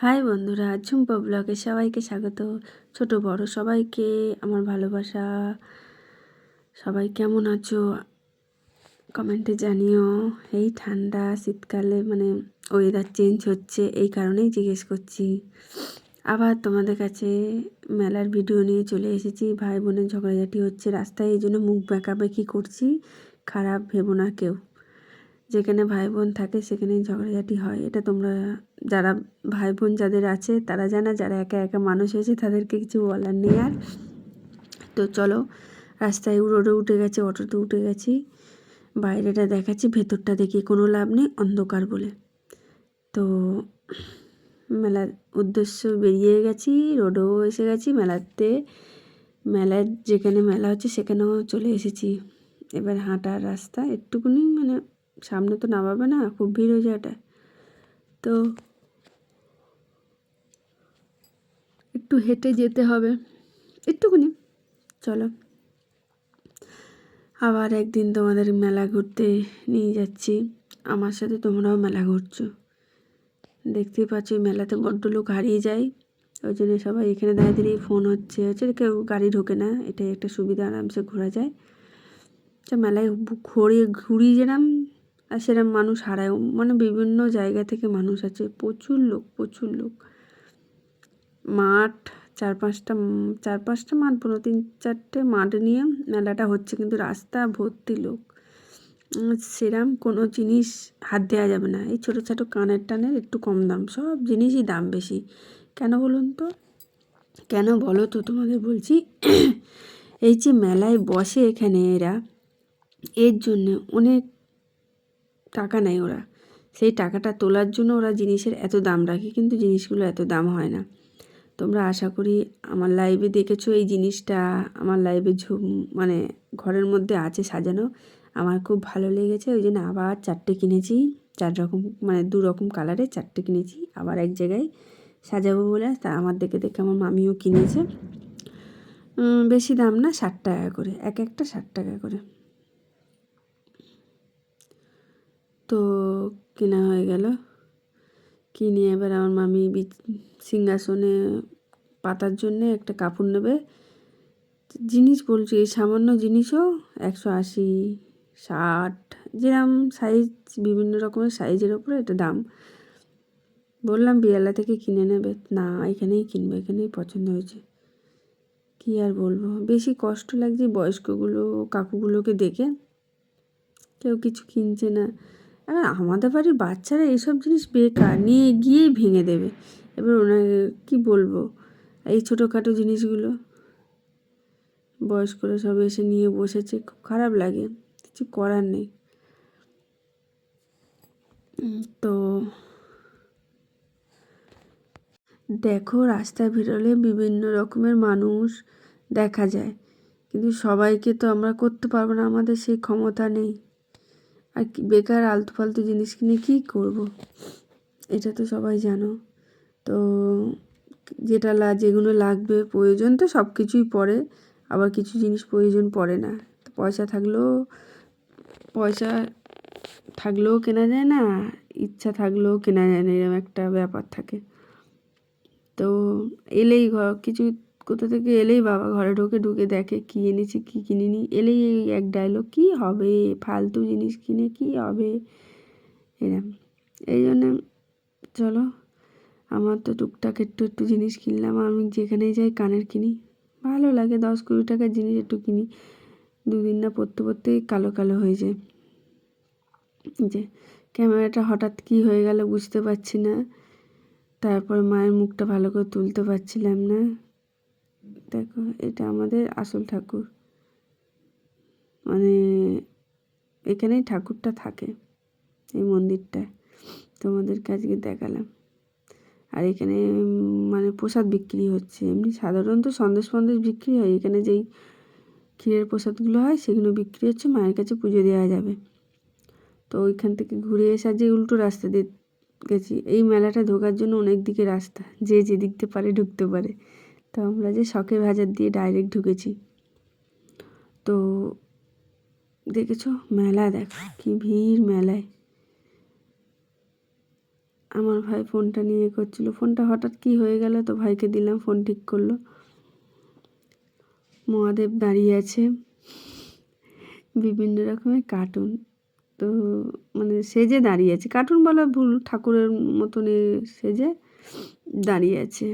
High বন্ধুরা। ঝুম্পা ব্লগে সবাইকে স্বাগত। ছোট, বড় সবাইকে আমার ভালোবাসা। সবাই কেমন আছো? কমেন্টে জানিও। এই ঠান্ডা শীতকালে মানে ওয়েদার চেঞ্জ হচ্ছে, এই কারণেই জিজ্ঞেস করছি। আবার তোমাদের কাছে মেলার ভিডিও নিয়ে চলে এসেছি। ভাই বোনের ঝগড়াঝাটি হচ্ছে রাস্তায়, এই জন্য মুখ বেঁকাবেঁকি করছি? খারাপ ভেবো না কেউ। যেখানে ভাই বোন থাকে, সেখানেই ঝগড়াঝাটি হয়। এটা তোমরা যারা ভাই বোন যাদের আছে, তারা জানা, যারা একা একা মানুষ হয়েছে, তাদেরকে কিছু বলার নেই আর। তো চলো, রাস্তায় রোডে উঠে গেছে, অটোতে উঠে গেছি। বাইরেটা দেখাচ্ছি, ভেতরটা দেখি, কোনো লাভ নেই, অন্ধকার বলে। তো মেলার উদ্দেশ্য বেরিয়ে গেছি, রোডেও এসে গেছি, মেলাতে। মেলার যেখানে মেলা হচ্ছে, সেখানেও চলে এসেছি। এবার হাঁটার রাস্তা, একটুকুনি মানে সামনে তো নামাবে না, খুব ভিড় হয়ে যায় এটা তো একটু হেঁটে যেতে হবে। একটুখানি, চলো। আবার একদিন তোমাদের মেলা ঘুরতে নিয়ে যাচ্ছি। আমার সাথে তোমরাও মেলা ঘুরছো। দেখতেই পাচ্ছ মেলাতে বড্ড লোক হারিয়ে যায়। ওই জন্য সবাই এখানে দাঁড়িয়ে দাঁড়িয়ে ফোন হচ্ছে। হচ্ছে কেউ গাড়ি ঢোকে না, এটাই একটা সুবিধা, আরামসে ঘোরা যায়। তো মেলায় ঘুরে ঘুরি যেরাম আর সেরকম মানুষ হারায় মানে বিভিন্ন জায়গা থেকে মানুষ আছে। প্রচুর লোক প্রচুর লোক। মাঠ চার পাঁচটা চার পাঁচটা মাঠ পনেরো তিন চারটে মাঠ নিয়ে মেলাটা হচ্ছে। কিন্তু রাস্তা ভর্তি লোক। সেরাম কোনো জিনিস হাত দেওয়া যাবে না। এই ছোটো ছোটো কানের টানের একটু কম দাম। সব জিনিসই দাম বেশি। কেন বলুন তো? কেন বলো তো তোমাদের বলছি? এই যে মেলায় বসে এখানে এরা, এর জন্যে অনেক টাকা নেয় ওরা। সেই টাকাটা তোলার জন্য ওরা জিনিসের এত দাম রাখে, কিন্তু জিনিসগুলো এত দাম হয় না। তোমরা আশা করি আমার লাইভে দেখেছ এই জিনিসটা। আমার লাইভে মানে ঘরের মধ্যে আছে সাজানো। আমার খুব ভালো লেগেছে, ওই জন্য আবার চারটে কিনেছি। চার রকম মানে দু রকম কালারে চারটে কিনেছি, আবার এক জায়গায় সাজাবো বলে। তা আমার দেখে দেখে আমার মামিও কিনেছে। বেশি দাম না, ষাট টাকা করে, এক একটা ষাট টাকা করে। তো কেনা হয়ে গেল। কিনে এবার আমার মামি সিংহাসনে পাতার জন্যে একটা কাপড় নেবে। জিনিস বলছি, এই সামান্য জিনিসও একশো আশি, ষাট যেরকম সাইজ বিভিন্ন রকমের সাইজের ওপরে এটা দাম। বললাম বিয়ালা থেকে কিনে নেবে। না, এখানেই কিনবে, এখানেই পছন্দ হয়েছে। কী আর বলব? বেশি কষ্ট লাগছে বয়স্কগুলো, কাকুগুলোকে দেখে। কেউ কিছু কিনছে না। এবার আমাদের বাড়ির বাচ্চারা এইসব জিনিস বেকার, নিয়ে গিয়েই ভেঙে দেবে। এবার ওনাকে কী বলব? এই ছোটোখাটো জিনিসগুলো। বয়স্করা সব এসে নিয়ে বসেছে, খুব খারাপ লাগে, কিছু করার নেই। তো দেখো রাস্তায় বেরোলে বিভিন্ন রকমের মানুষ দেখা যায়। কিন্তু সবাইকে তো আমরা করতে পারব না, আমাদের সেই ক্ষমতা নেই। আর বেকার আলতু ফালতু জিনিস কিনে কী করব? এটা তো সবাই জানো। তো যেটা লা, যেগুলো লাগবে প্রয়োজন তো সব কিছুই পড়ে। আবার কিছু জিনিস প্রয়োজন পড়ে না। পয়সা থাকলেও পয়সা থাকলেও কেনা যায় না, ইচ্ছা থাকলেও কেনা যায় না এরকম একটা ব্যাপার থাকে। তো এলেই ঘর কিছু কোথা থেকে এলেই বাবা ঘরে ঢোকে ঢুকে দেখে কী এনেছি, কী কিনিনি, এলেই এই এক ডায়লগ কী হবে? ফালতু জিনিস কিনে কী হবে? এরম। এই জন্যে চলো, আমার তো টুকটাক একটু একটু জিনিস কিনলাম, আমি যেখানেই যাই কানের কিনি। ভালো লাগে, দশ কুড়ি টাকার জিনিস একটু কিনি। দুদিন না পরতে পরতেই কালো কালো হয়ে যায়। যে, ক্যামেরাটা হঠাৎ কী হয়ে গেল বুঝতে পারছি না। তারপর মায়ের মুখটা ভালো করে তুলতে পারছিলাম না। দেখো, এটা আমাদের আসল ঠাকুর। মানে এখানেই ঠাকুরটা থাকে, এই মন্দিরটায় তোমাদেরকে আজকে দেখালাম। আর এখানে মানে প্রসাদ বিক্রি হচ্ছে। এমনি সাধারণত সন্দেশ ফন্দেশ বিক্রি হয়। এখানে যেই ক্ষীরের প্রসাদগুলো হয়, সেগুলো বিক্রি হচ্ছে, মায়ের কাছে পুজো দেওয়া যাবে। তো ওইখান থেকে ঘুরে এসে যে উল্টো রাস্তা দিয়ে গেছি। এই মেলাটা ঢোকার জন্য অনেক দিকে রাস্তা, যে যেদিক দিয়ে পারে ঢুকতে পারে। তো আমরা যে শখের বাজার দিয়ে ডাইরেক্ট ঢুকেছি। তো দেখেছ? মেলা দেখো, কি ভিড় মেলায়। আমার ভাই ফোনটা নিয়ে করছিল। ফোনটা হঠাৎ কি হয়ে গেল তো ভাইকে দিলাম, ফোন ঠিক করল। মহাদেব দাঁড়িয়ে আছে। বিভিন্ন রকমের কার্টুন তো মানে সেজে দাঁড়িয়ে আছে কার্টুন বলা ভুল, ঠাকুরের মতন এ সেজে দাঁড়িয়ে আছে।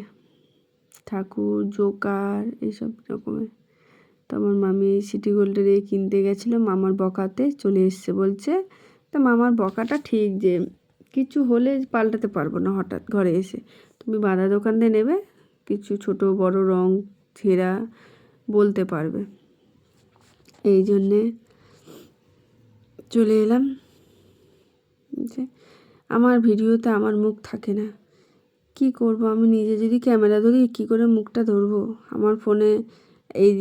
ঠাকুর, জোকার এইসব রকমের। তো আমার মামি সিটি গোল্ডের এ কিনতে গেছিল মামার বকাতে, চলে এসছে বলছে, তা মামার বকাটা ঠিক যে, কিছু হলে পাল্টাতে পারব না হঠাৎ ঘরে এসে। তুমি বাঁধা দোকান দিয়ে নেবে, কিছু ছোট বড় রং, ছেঁড়া বলতে পারবে। এই জন্যে চলে এলাম। যে, আমার ভিডিওতে আমার মুখ থাকে না। কি করব? আমি নিজে যদি ক্যামেরা ধরি, কী করে মুখটা ধরবো? আমার ফোনে এই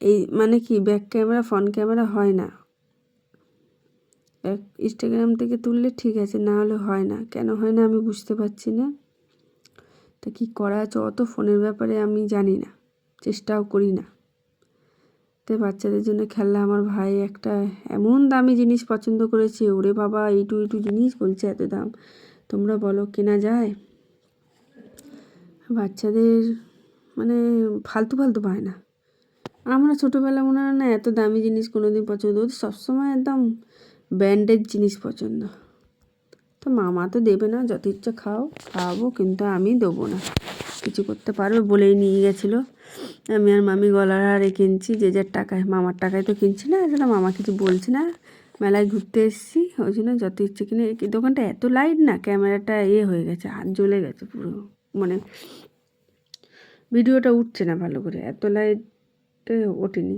এই মানে কি ব্যাক ক্যামেরা ফ্রন্ট ক্যামেরা হয় না। ইনস্টাগ্রাম থেকে তুললে ঠিক আছে, না হলে হয় না। কেন হয় না আমি বুঝতে পারছি না। তা কি করা আছে? অত ফোনের ব্যাপারে আমি জানি না। চেষ্টাও করি না। তো বাচ্চাদের জন্য খেলনা আমার ভাই একটা এমন দামি জিনিস পছন্দ করেছে। ওরে বাবা এইটু এইটু জিনিস বলছে এত দাম। তোমরা বলো কেনা যায়? বাচ্চাদের মানে ফালতু ফালতু পায় না। আমরা ছোটোবেলা মনে হয় না এত দামি জিনিস কোনো দিন পছন্দ ওদের সবসময় একদম ব্র্যান্ডেড জিনিস পছন্দ। তো মামা তো দেবে না, যত ইচ্ছা খাও, খাওয়াবো, কিন্তু আমি দেবো না। কিছু করতে পারবে বলেই নিয়ে গেছিল। আমি আর মামি গলার হারে কিনছি যে যার টাকায়, মামার টাকায় তো কিনছি না এজন্য মামা কিছু বলছি না। মেলায় ঘুরতে এসেছি, ওই জন্য যত ইচ্ছে কিনে দোকানটা এত লাইট না, ক্যামেরাটা ইয়ে হয়ে গেছে, হাত জ্বলে গেছে পুরো মানে ভিডিওটা উঠছে না ভালো করে, এত লাইটে ওঠেনি।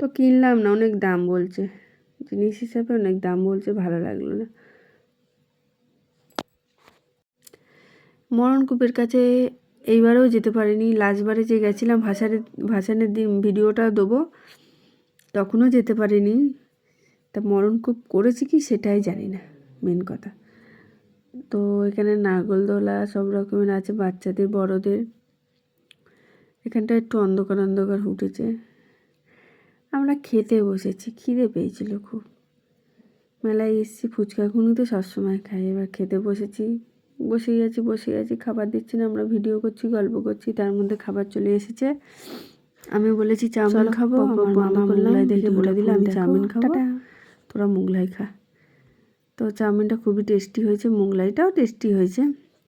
তো কিনলাম না, অনেক দাম বলছে, জিনিস হিসাবে অনেক দাম বলছে, ভালো লাগল না। মরণকূপের কাছে এইবারেও যেতে পারিনি লাস্টবারে যে গেছিলাম, ভাসানের ভাসানের দিন ভিডিওটা দেবো, তখনও যেতে পারিনি। তা মরণকূপ করেছি কি সেটাই জানি না মেন কথা। তো এখানে নাগলদোলা সব রকমের আছে বাচ্চাদের বড়দের। এখানটা একটু অন্ধকার অন্ধকার উঠেছে আমরা খেতে বসেছি খিদে পেয়েছিল খুব। মেলায় এসেছি ফুচকাগুনি তো সবসময় খাই এবার খেতে বসেছি। বসেই আছি বসেই আছি খাবার দিচ্ছি না আমরা ভিডিও করছি গল্প করছি তার মধ্যে খাবার চলে এসেছে। আমি বলেছি চাউমিন খাব আমার মামা দেখে বলে দিলাম চাউমিন খাব। তোরা মোগলাই খা। তো চাউমিনটা খুবই টেস্টি হয়েছে মোগলাইটাও টেস্টি হয়েছে।